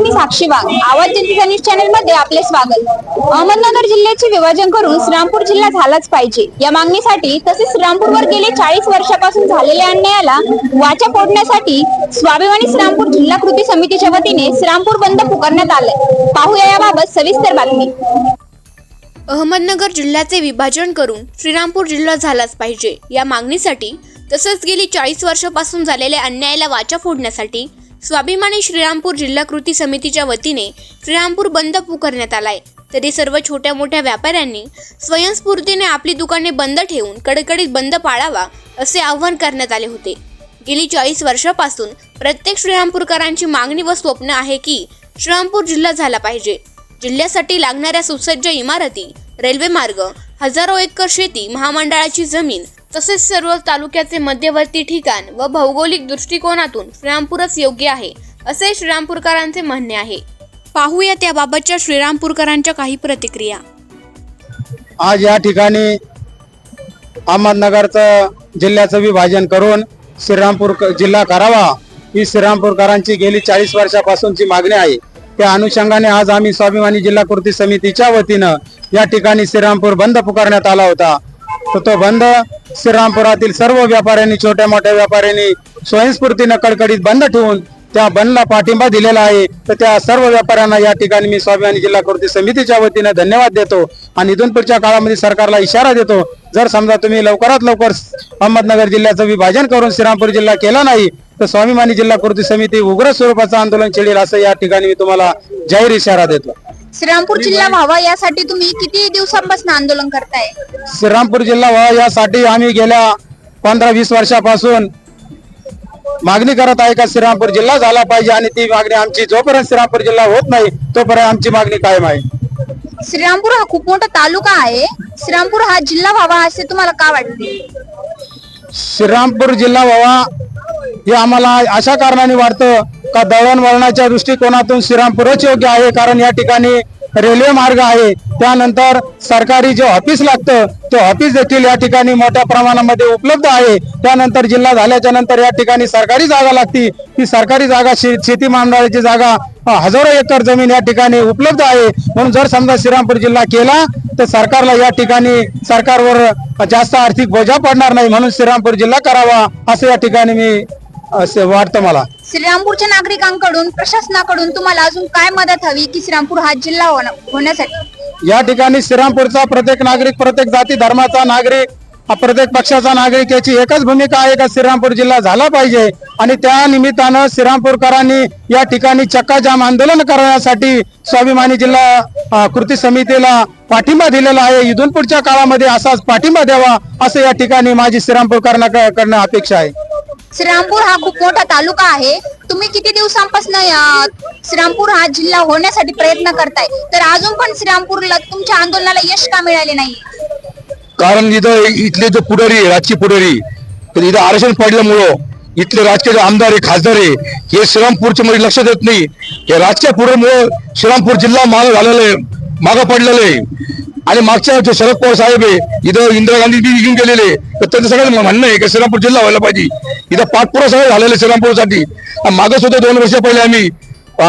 नमस्कार मी साक्षी वाघ. आवाज जनतेचा न्यूज चॅनलमध्ये आपले स्वागत. अहमदनगर जिल्ह्याचे विभाजन करून श्रीरामपूर जिल्हा झालाच पाहिजे. या मागणीसाठी तसेच श्रीरामपूरवर गेले चाळीस वर्षापासून झालेल्या अन्यायाला वाचा फोडण्यासाठी स्वाभिमानी श्रीरामपूर जिल्हा कृती समितीच्या वतीने श्रीरामपूर बंद पुकारण्यात आलंय. पाहूया याबाबत सविस्तर बातमी. अहमदनगर जिल्ह्याचे विभाजन करून श्रीरामपूर जिल्हा झालाच पाहिजे. या मागणीसाठी तसंच गेली चाळीस वर्षापासून झालेल्या अन्यायाला वाचा फोडण्यासाठी स्वाभिमानी श्रीरामपूर जिल्हा कृती समितीच्या वतीने श्रीरामपूर बंद पुकारण्यात आलाय. तरी सर्व छोट्या मोठ्या व्यापाऱ्यांनी स्वयंस्फूर्तीने आपली दुकाने बंद ठेवून कडकडीत बंद पाळावा असे आवाहन करण्यात आले होते. गेली चाळीस वर्षापासून प्रत्येक श्रीरामपूरकरांची मागणी व स्वप्न आहे की श्रीरामपूर जिल्हा झाला पाहिजे. जिल्ह्यासाठी लागणाऱ्या सुसज्ज इमारती रेल्वे मार्ग हजारो एकर शेती महामंडळाची जमीन तसेच सर्व तालुक्याचे मध्यवर्ती ठिकाण व भौगोलिक दृष्टिकोनातून श्रीरामपूरच योग्य आहे असे श्रीरामपूरकरांचे म्हणणे आहे. पाहूया त्याबाबतच्या श्रीरामपूरकरांच्या काही प्रतिक्रिया. आज या ठिकाणी अहमदनगरचं जिल्ह्याचं विभाजन करून श्रीरामपूर जिल्हा करावा ही श्रीरामपूरकरांची गेली चाळीस वर्षापासूनची मागणी आहे. त्या अनुषंगाने आज आम्ही स्वाभिमानी जिल्हा कृती समितीच्या वतीनं या ठिकाणी श्रीरामपूर बंद पुकारण्यात आला होता. तर तो बंद श्रीरामपुरातील सर्व व्यापाऱ्यांनी छोट्या मोठ्या व्यापाऱ्यांनी स्वयंस्फूर्तीनं कडकडीत बंद ठेवून त्या बंदला पाठिंबा दिलेला आहे. तर त्या सर्व व्यापाऱ्यांना या ठिकाणी मी स्वाभिमानी जिल्हा कृती समितीच्या वतीनं धन्यवाद देतो. आणि इथून पुढच्या काळामध्ये सरकारला इशारा देतो. जर समजा तुम्ही लवकरात लवकर अहमदनगर जिल्ह्याचं विभाजन करून श्रीरामपूर जिल्हा केला नाही तर स्वाभिमानी जिल्हा कृती समिती उग्र स्वरूपाचं आंदोलन छेडेल असं या ठिकाणी मी तुम्हाला जाहीर इशारा देतो. श्रीरामपूर जिल्हा व्हावा यासाठी तुम्ही किती दिवसांपासून आंदोलन करताय? श्रीरामपूर जिल्हा व्हावा यासाठी आम्ही गेल्या पंधरा वीस वर्षापासून मागणी करत आहे का श्रीरामपूर जिल्हा झाला पाहिजे आणि ती मागणी आमची जोपर्यंत श्रीरामपूर जिल्हा होत नाही तोपर्यंत आमची मागणी कायम आहे. श्रीरामपूर हा खूप मोठा तालुका आहे. श्रीरामपूर हा जिल्हा व्हावा असे तुम्हाला का वाटते? श्रीरामपूर जिल्हा व्हावा हे आम्हाला अशा कारणाने वाटतं. का दळणवळणाच्या दृष्टिकोनातून श्रीरामपूरच योग्य आहे? कारण या ठिकाणी रेल्वे मार्ग आहे. त्यानंतर सरकारी जे ऑफिस लागतं ते ऑफिस देखील या ठिकाणी मोठ्या प्रमाणामध्ये उपलब्ध आहे. त्यानंतर जिल्हा झाल्याच्यानंतर या ठिकाणी सरकारी जागा लागती. ती सरकारी जागा शेती मंडळाची जागा हजारो एकर जमीन या ठिकाणी उपलब्ध आहे. म्हणून जर समजा श्रीरामपूर जिल्हा केला तर सरकारला या ठिकाणी सरकारवर जास्त आर्थिक बोजा पडणार नाही. म्हणून श्रीरामपूर जिल्हा करावा असं या ठिकाणी मी असं वाटतं मला. श्रीरामपूरच्या नागरिकांकडून प्रशासनाकडून तुम्हाला अजून काय मदत हवी की श्रीरामपूर हा जिल्हा होणं- होण्यासाठी? या ठिकाणी श्रीरामपूरचा प्रत्येक नागरिक प्रत्येक जाती धर्माचा नागरिक हा प्रत्येक पक्षाचा नागरिक याची एकच भूमिका आहे का श्रीरामपूर जिल्हा झाला पाहिजे? आणि त्या निमित्तानं श्रीरामपूरकरांनी या ठिकाणी चक्काजाम आंदोलन करण्यासाठी स्वाभिमानी जिल्हा अ, कृती समितीला पाठिंबा दिलेला आहे. इथून पुढच्या काळामध्ये असाच पाठिंबा द्यावा असं या ठिकाणी माझी श्रीरामपूरकरांना कडनं अपेक्षा आहे. श्रीरामपूर हा खूप मोठा तालुका आहे. तुम्ही किती दिवसांपासून श्रीरामपूर हा जिल्हा होण्यासाठी प्रयत्न करताय? तर अजून पण श्रीरामपूरला तुमच्या आंदोलनाला यश का मिळाले नाही? कारण इथं इथले जो पुढारी आहे, राजकीय पुढारी तर इथं आरक्षण पडल्यामुळं इथले राजकीय आमदार आहे खासदार आहे हे श्रीरामपूरच्या मध्ये लक्ष देत नाही. हे राजकीय पुढारीमुळं श्रीरामपूर जिल्हा माग झालेला आहे मागं पडलेलं आहे. आणि मागच्या जे शरद पवार साहेब आहे इथं इंदिरा गांधी निघून गेलेले तर त्यांचं सगळं म्हणणं आहे की श्रीरामपूर जिल्हा व्हायला पाहिजे. इथं पाठपुरा सगळं झालेलं आहे श्रीरामपूरसाठी. आणि मागं सुद्धा दोन वर्ष पहिले आम्ही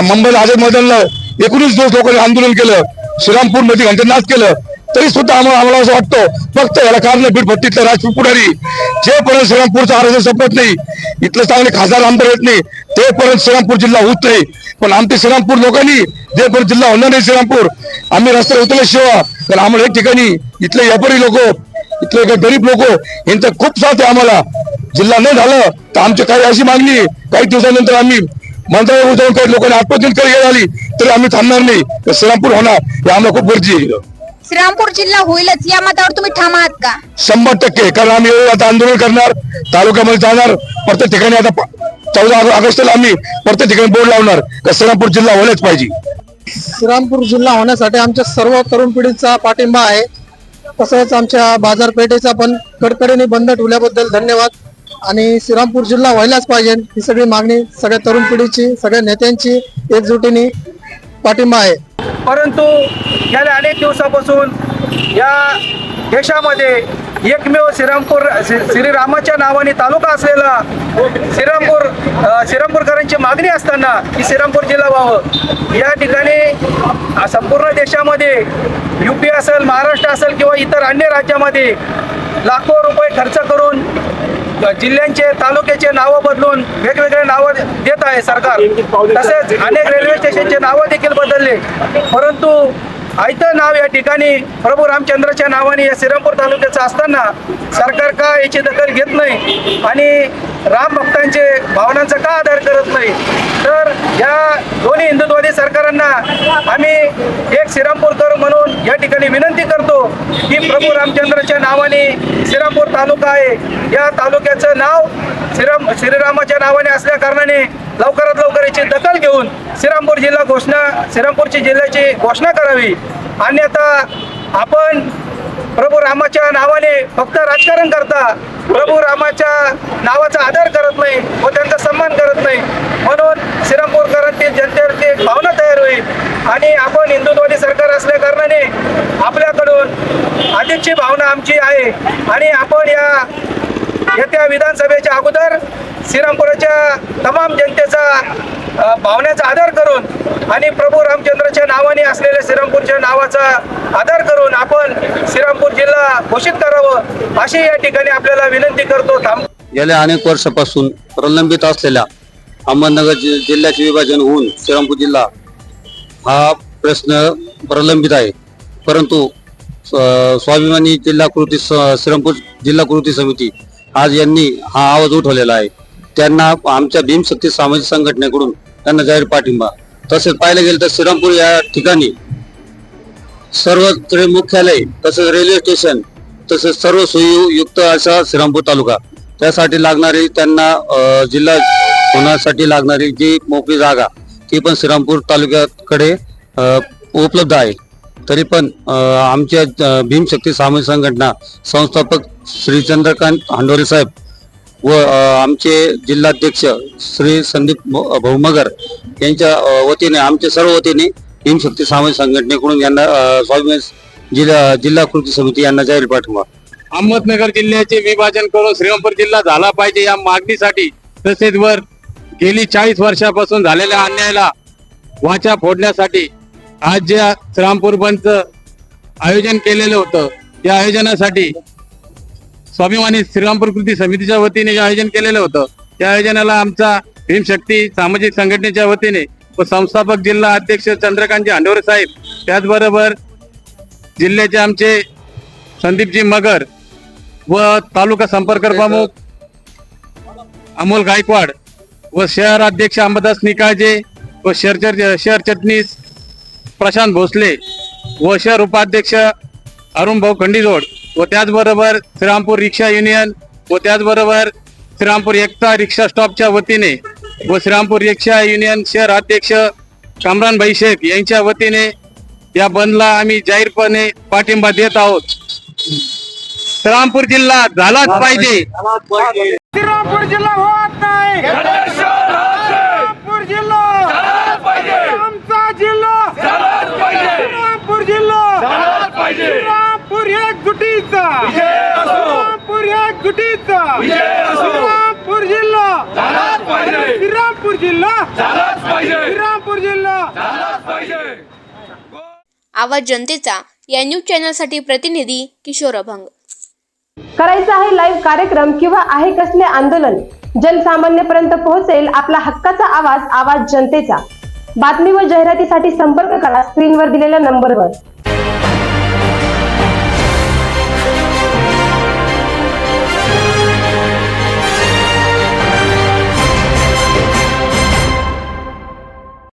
मुंबईला आझाद मैदानला एकोणीस दिवस लोकांनी आंदोलन केलं श्रीरामपूरमध्ये घंटेनाथ केलं. तरी सुद्धा आम्हाला आम्हाला असं वाटतं फक्त याला कारण बीडपट्टीतलं राजपूत पुढारी. जेपर्यंत श्रीरामपूरचं आरक्षण संपत नाही इथलं चांगले खासदार आमदार येत नाही तेपर्यंत श्रीरामपूर जिल्हा होत नाही. पण आमचे श्रीरामपूर लोकांनी जेपर्यंत जिल्हा होणार नाही श्रीरामपूर आम्ही रस्त्यावर उतरल्याशिवाय तर आम्हाला एक ठिकाणी इथले व्यापारी लोक इथले काही गरीब लोक यांचा खूप साथ आहे आम्हाला. जिल्हा नाही झालं तर आमची काही अशी मागणी आहे, काही दिवसानंतर आम्ही मंत्रालयावर जाऊन काही लोकांनी आत्महत्या करी झाली तरी आम्ही थांबणार नाही. तर श्रीरामपूर होणार हे आम्हाला खूप गरजे आहे. श्रीरामपूर जिल्हा होईलच या मतावर तुम्ही ठाम आहात का? शंभर टक्के कारण आम्ही आता आंदोलन करणार तालुक्यामध्ये जाणार प्रत्येक ठिकाणी आता चौदा ऑगस्टला आम्ही प्रत्येक ठिकाणी बोर्ड लावणार का श्रीरामपूर जिल्हा होण्याच पाहिजे. श्रीरामपूर जिल्हा होण्यासाठी आमच्या सर्व तरुण पिढीचा पाठिंबा आहे. तसंच आमच्या बाजारपेठेचा पण कडकडीने बंद ठेवल्याबद्दल धन्यवाद. आणि श्रीरामपूर जिल्हा व्हायलाच पाहिजे. ही सगळी मागणी सगळ्या तरुण पिढीची सगळ्या नेत्यांची एकजुटीने पाठिंबा आहे. परंतु गेल्या अनेक दिवसापासून या देशामध्ये एकमेव श्रीरामपूर श्री- श्रीरामाच्या नावाने तालुका असलेला श्रीरामपूर श्रीरामपूरकरांची मागणी असताना की श्रीरामपूर जिल्हा व्हावं. या ठिकाणी संपूर्ण देशामध्ये यू पी असेल महाराष्ट्र असेल किंवा इतर अन्य राज्यामध्ये लाखो रुपये खर्च करून जिल्ह्यांचे तालुक्याचे नावं बदलून वेगवेगळे नावं देत आहे सरकार. तसेच अनेक रेल्वे स्टेशनचे नावं देखील बदलले. परंतु आयतं नाव या ठिकाणी प्रभू रामचंद्राच्या नावाने या श्रीरामपूर तालुक्याचं असताना सरकार का याची दखल घेत नाही आणि राम भक्तांचे भावनांचा का आधार करत नाही? तर या दोन्ही हिंदुत्ववादी सरकारांना आम्ही एक श्रीरामपूरकर म्हणून या ठिकाणी विनंती करतो की प्रभू रामचंद्राच्या नावाने श्रीरामपूर तालुका आहे. या तालुक्याचं नाव श्रीराम श्रीरामाच्या नावाने असल्या कारणाने लवकरात लवकर याची दखल घेऊन श्रीरामपूर जिल्हा घोषणा श्रीरामपूरची जिल्ह्याची घोषणा करावी. अन्यथा आपण प्रभू रामाच्या नावाने फक्त राजकारण करता प्रभू रामाच्या नावाचा आदर करत नाही व त्यांचा सन्मान करत नाही. म्हणून श्रीरामपूरकरांची जनतेवरती एक भावना तयार होईल. आणि आपण हिंदुत्वादी सरकार असल्या कारणाने आपल्याकडून आधीची भावना आमची आहे. आणि आपण या येत्या विधानसभेच्या अगोदर श्रीरामपुराच्या तमाम जनतेचा भावनेचा आदर करून आणि प्रभू रामचंद्रच्या नावाने असलेल्या श्रीरामपूरच्या नावाचा आदर करून आपण श्रीरामपूर जिल्हा घोषित करावं अशी या ठिकाणी आपल्याला विनंती करतो. थांब. गेल्या अनेक वर्षापासून प्रलंबित असलेल्या अहमदनगर जिल्ह्याचे विभाजन होऊन श्रीरामपूर जिल्हा हा प्रश्न प्रलंबित आहे. परंतु स्वाभिमानी जिल्हा कृती श्रीरामपूर जिल्हा कृती समिती आज यांनी हा आवाज उठवलेला आहे. त्यांना आमच्या भीमशक्ती सामाजिक संघटनेकडून त्यांना जाहीर पाठिंबा. तसेच पाहायला गेलं तर श्रीरामपूर या ठिकाणी सर्वत्र मुख्यालय तसेच रेल्वे स्टेशन तसेच सर्व सोयी असा श्रीरामपूर तालुका. त्यासाठी लागणारी त्यांना जिल्हा होण्यासाठी लागणारी जी मोकळी जागा ती पण श्रीरामपूर तालुक्याकडे उपलब्ध आहे. तरी पण आमच्या भीमशक्ती सामाजिक संघटना संस्थापक श्री चंद्रकांत हांडोरे साहेब व आमचे जिल्हाध्यक्ष श्री संदीप भौमगर भाऊ मगर यांच्या वतीने आमच्या सर्व वतीने हिमशक्ती सामाजिक संघटनेकडून यांना स्वामी जिल्हा जिल्हा कृती समिती यांना जाहीर पाठवा अहमदनगर जिल्ह्याचे विभाजन करून श्रीरामपूर जिल्हा झाला पाहिजे या मागणीसाठी तसेच वर गेली चाळीस वर्षापासून झालेल्या अन्यायाला वाचा फोडण्यासाठी आज ज्या श्रीरामपूर बंदचं आयोजन केलेलं होतं त्या आयोजनासाठी स्वाभिमानी श्रीरामपूर कृती समितीच्या वतीने जे आयोजन केलेलं होतं त्या आयोजनाला आमचा भीमशक्ती सामाजिक संघटनेच्या वतीने व संस्थापक जिल्हा अध्यक्ष चंद्रकांतजी हांडोरे साहेब त्याचबरोबर जिल्ह्याचे आमचे संदीपजी मगर व तालुका संपर्क प्रमुख अमोल गायकवाड व शहर अध्यक्ष अंबादास निकाळजे व शहर चर- शहर चटणीस प्रशांत भोसले व शहर उपाध्यक्ष अरुण भाऊ खंडीजोड. व त्याचबरोबर श्रीरामपूर रिक्षा युनियन व त्याचबरोबर श्रीरामपूर एकता रिक्षा स्टॉपच्या वतीने व श्रीरामपूर रिक्षा युनियन शहर अध्यक्ष कामरानभाई शेख यांच्या वतीने या बंदला आम्ही जाहीरपणे पाठिंबा देत आहोत. श्रीरामपूर जिल्हा झालाच पाहिजे. श्रीरामपूर जिल्हा होत नाही श्रीरामपूर जिल्हा आमचा जिल्हा श्रीरामपूर जिल्हा श्रीरामपूर एकजुटीचा श्रीरामपूर एकजुटीचा श्रीरामपूर जिल्हा. श्रीरामपूर जिल्हा. श्रीरामपूर जिल्हा. आवाज जनतेचा या न्यूज चॅनलसाठी प्रतिनिधी किशोर अभंग. करायचा आहे लाईव्ह कार्यक्रम किंवा आहे कसले आंदोलन जनसामान्यपर्यंत पोहोचेल आपला हक्काचा आवाज आवाज जनतेचा. बातमी व जाहिरातीसाठी संपर्क करा स्क्रीनवर दिलेल्या नंबरवर